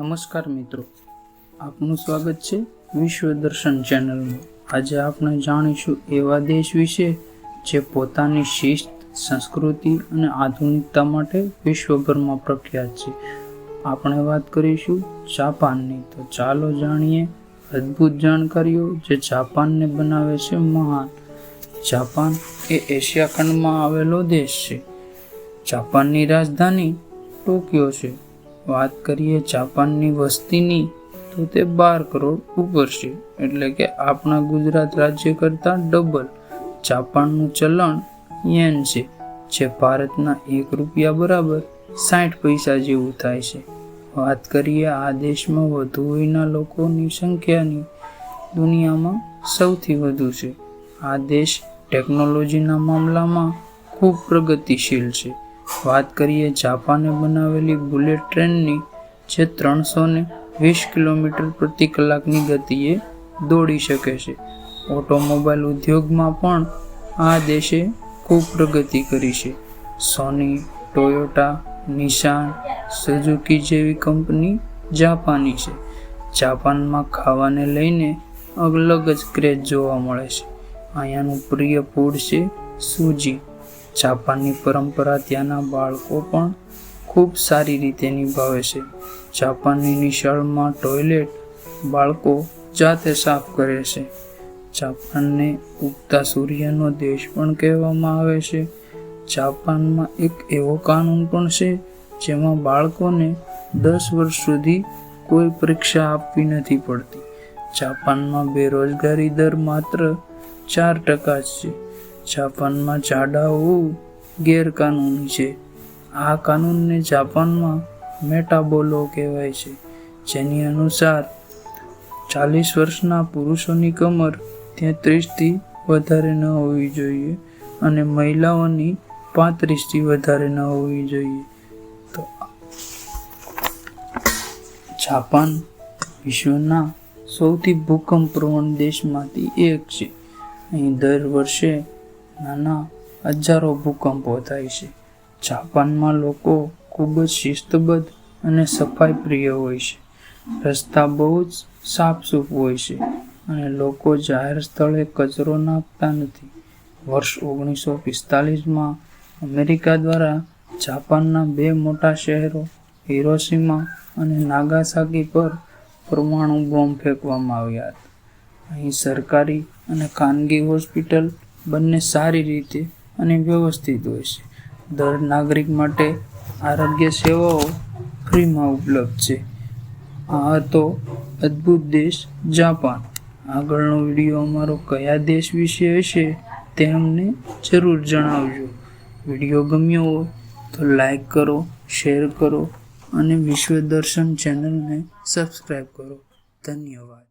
નમસ્કાર મિત્રો, આપનું સ્વાગત છે વિશ્વ દર્શન ચેનલમાં. આજે આપણે જાણીશું એવા દેશ વિશે જે પોતાની શિસ્ત, સંસ્કૃતિ અને આધુનિકતા માટે વિશ્વભરમાં પ્રખ્યાત છે. આપણે વાત કરીશું જાપાનની. તો ચાલો જાણીએ અદ્ભુત જાણકારીઓ જે જાપાનને બનાવે છે મહાન. જાપાન એ એશિયા ખંડમાં આવેલો દેશ છે. જાપાનની રાજધાની ટોક્યો છે. વાત કરીએ જાપાનની વસ્તીની, તો તે બાર કરોડ ઉપર છે. એટલે કે આપણા ગુજરાત રાજ્ય કરતાં ડબલ જાપાનનું ચલણ યેન છે, જે ભારતના એક રૂપિયા બરાબર સાઠ પૈસા જેવું થાય છે. વાત કરીએ આ દેશમાં વધુ વયના લોકોની સંખ્યાની, દુનિયામાં સૌથી વધુ છે. આ દેશ ટેકનોલોજીના મામલામાં ખૂબ પ્રગતિશીલ છે. વાત કરીએ જાપાને બનાવેલી બુલેટ ટ્રેનની, જે ત્રણસો ને વીસ કિલોમીટર પ્રતિ કલાકની ગતિએ દોડી શકે છે. ઓટોમોબાઈલ ઉદ્યોગમાં પણ આ દેશે ખૂબ પ્રગતિ કરી છે. સોની, ટોયોટા, નિશાન, સુઝુકી જેવી કંપની જાપાની છે. જાપાનમાં ખાવાને લઈને અલગ જ ક્રેઝ જોવા મળે છે. અહીંયાનું પ્રિય ફૂડ છે સૂજી. જાપાનની પરંપરા ત્યાંના બાળકો પણ ખૂબ સારી રીતે નિભાવે છે. જાપાનની નિશાળમાં ટોયલેટ બાળકો જાતે સાફ કરે છે. જાપાનને ઉગતા સૂર્યનો દેશ પણ કહેવામાં આવે છે. જાપાનમાં એક એવો કાનૂન પણ છે જેમાં બાળકોને દસ વર્ષ સુધી કોઈ પરીક્ષા આપવી નથી પડતી. જાપાનમાં બેરોજગારી દર માત્ર ચાર ટકા જ છે. જાપાનમાં જાડા હોવું ગેરકાનૂની છે. આ કાનૂનને જાપાનમાં મેટાબોલો કહેવાય છે, જેની અનુસાર ચાલીસ વર્ષના પુરુષોની કમર તેત્રીસથી વધારે ન હોવી જોઈએ અને મહિલાઓની પાંત્રીસથી વધારે ન હોવી જોઈએ. તો જાપાન વિશ્વના સૌથી ભૂકંપ પ્રવણ દેશમાંથી એક છે. અહીં દર વર્ષે નાના હજારો ભૂકંપો થાય છે. જાપાનમાં લોકો ખૂબ જ શિસ્તબદ્ધ અને સફાઈ પ્રિય હોય છે. રસ્તા બહુ જ સાફસૂફ હોય છે અને લોકો જાહેર સ્થળે કચરો નાખતા નથી. વર્ષ ઓગણીસો પિસ્તાલીસમાં અમેરિકા દ્વારા જાપાનના બે મોટા શહેરો, હિરોશીમા અને નાગાસાકી પર પરમાણુ બોમ્બ ફેંકવામાં આવ્યા હતા. અહીં સરકારી અને ખાનગી હોસ્પિટલ બંને સારી રીતે અને વ્યવસ્થિત હોય છે. દર નાગરિક માટે આરોગ્ય સેવાઓ ફ્રીમાં ઉપલબ્ધ છે. આ હતો અદ્ભુત દેશ જાપાન. આગળનો વીડિયો અમારો કયા દેશ વિશે હશે તે અમને જરૂર જણાવજો. વીડિયો ગમ્યો હોય તો લાઈક કરો, શેર કરો અને વિશ્વ દર્શન ચેનલને સબસ્ક્રાઈબ કરો. ધન્યવાદ.